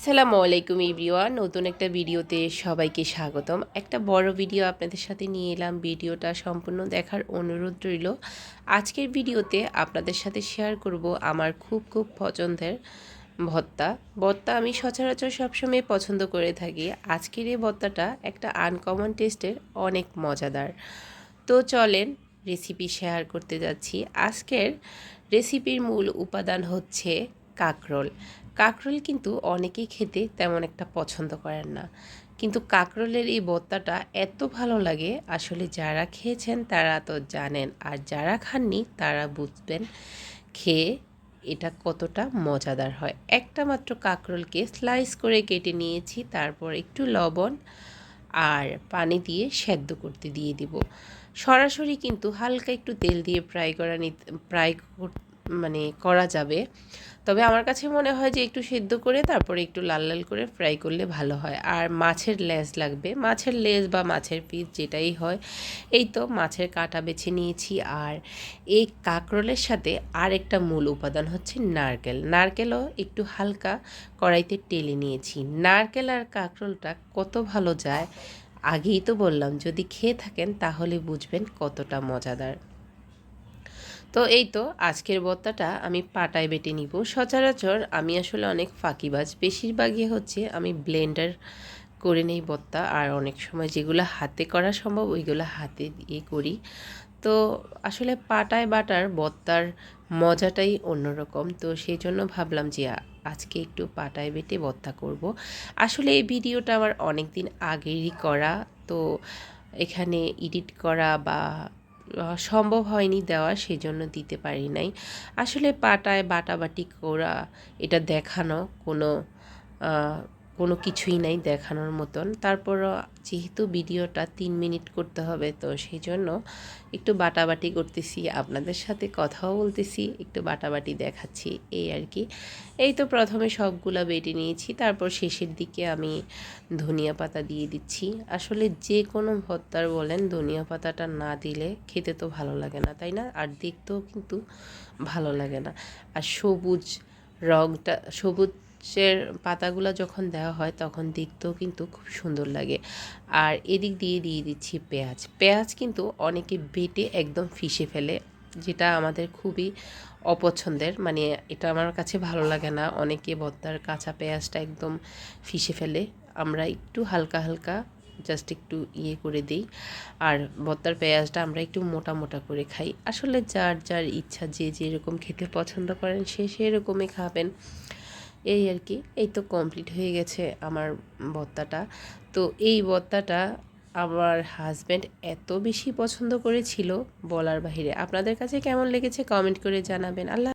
আসসালামু আলাইকুম ইভরিওয়ান নতুন একটা ভিডিওতে সবাইকে স্বাগতম। একটা বড় ভিডিও আপনাদের সাথে নিয়ে এলাম। ভিডিওটা সম্পূর্ণ দেখার অনুরোধ রইল। আজকের ভিডিওতে আপনাদের সাথে শেয়ার করব আমার খুব খুব পছন্দের ভত্তা। ভর্তা আমি সচরাচর সবসময় পছন্দ করে থাকি। আজকের এই ভর্তাটা একটা আনকমন টেস্টের অনেক মজাদার। তো চলেন রেসিপি শেয়ার করতে যাচ্ছি। আজকের রেসিপির মূল উপাদান হচ্ছে কাকরোল। কাকরোল কিন্তু অনেকেই খেতে তেমন একটা পছন্দ করেন না। কিন্তু কাকরোলের এই ভর্তাটা এত ভালো লাগে, আসলে যারা খেয়েছেন তারা তো জানেন, আর যারা খাননি তারা বুঝবেন খেয়ে এটা কতটা মজাদার হয়। একটা মাত্র কাকরোলকে স্লাইস করে কেটে নিয়েছি, তারপর একটু লবণ আর পানি দিয়ে সেদ্ধ করতে দিয়ে দিব। সরাসরি কিন্তু হালকা একটু তেল দিয়ে ফ্রাই করা নিতে ফ্রাই মানে করা যাবে। তবে আমার কাছে মনে হয় যে একটু সেদ্ধ করে, তারপরে একটু লাল লাল করে ফ্রাই করলে ভালো হয়। আর মাছের লেজ লাগবে। মাছের লেজ বা মাছের পিস যেটাই হয়, এই তো মাছের কাটা বেছে নিয়েছি। আর এই কাঁকরোলের সাথে আর একটা মূল উপাদান হচ্ছে নারকেল। নারকেলও একটু হালকা কড়াইতে টেলে নিয়েছি। নারকেল আর কাঁকরোলটা কত ভালো যায়, আগেই তো বললাম। যদি খেয়ে থাকেন তাহলে বুঝবেন কতটা মজাদার। তো এই তো আজকের বত্তাটা আমি পাটায় বেটে নিব। সচরাচর আমি আসলে অনেক ফাঁকিবাজ। বেশিরভাগই হচ্ছে আমি ব্লেন্ডার করে নেই বত্তা, আর অনেক সময় যেগুলো হাতে করা সম্ভব ওইগুলো হাতে দিয়ে করি। তো আসলে পাটায় বাটার বত্তার মজাটাই অন্যরকম। তো সেই জন্য ভাবলাম যে আজকে একটু পাটায় বেটে বত্তা করব। আসলে এই ভিডিওটা আমার অনেক দিন আগেরই করা। তো এখানে এডিট করা বা সম্ভব হয়নি দেওয়া সেই জন্য দিতে পারি নাই। আসলে পাটায় বাটাবাটি করা, এটা দেখানো কোনো কোনো কিছুই নাই দেখানোর মতন। তারপরও যেহেতু ভিডিওটা তিন মিনিট করতে হবে, তো সেই জন্য একটু বাটাবাটি করতেছি, আপনাদের সাথে কথাও বলতেছি, একটু বাটাবাটি দেখাচ্ছি, এই আর কি। এই তো প্রথমে সবগুলা বেটে নিয়েছি, তারপর শেষের দিকে আমি ধনিয়া পাতা দিয়ে দিচ্ছি। আসলে যে কোনো ভর্তার বলেন, ধনিয়া পাতাটা না দিলে খেতে তো ভালো লাগে না, তাই না? আর দেখতেও কিন্তু ভালো লাগে না। আর সবুজ রংটা, সবুজ সবুজের পাতাগুলো যখন দেওয়া হয়, তখন দেখতেও কিন্তু খুব সুন্দর লাগে। আর এদিক দিয়ে দিয়ে দিচ্ছি পেঁয়াজ। পেঁয়াজ কিন্তু অনেকে বেটে একদম ফিসে ফেলে, যেটা আমাদের খুবই অপছন্দের। মানে এটা আমার কাছে ভালো লাগে না। অনেকে ভর্তার কাঁচা পেঁয়াজটা একদম ফিসে ফেলে। আমরা একটু হালকা হালকা জাস্ট একটু ইয়ে করে দিই। আর ভর্তার পেঁয়াজটা আমরা একটু মোটা মোটা করে খাই। আসলে যার যার ইচ্ছা, যে যেরকম খেতে পছন্দ করেন, সে সেরকমই খাবেন। এই আর কি, এই তো কমপ্লিট হয়ে গেছে আমার বত্তাটা। তো এই বত্তাটা আমার হাজব্যান্ড এত বেশি পছন্দ করেছিল বলার বাহিরে। আপনাদের কাছে কেমন লেগেছে কমেন্ট করে জানাবেন। আল্লাহ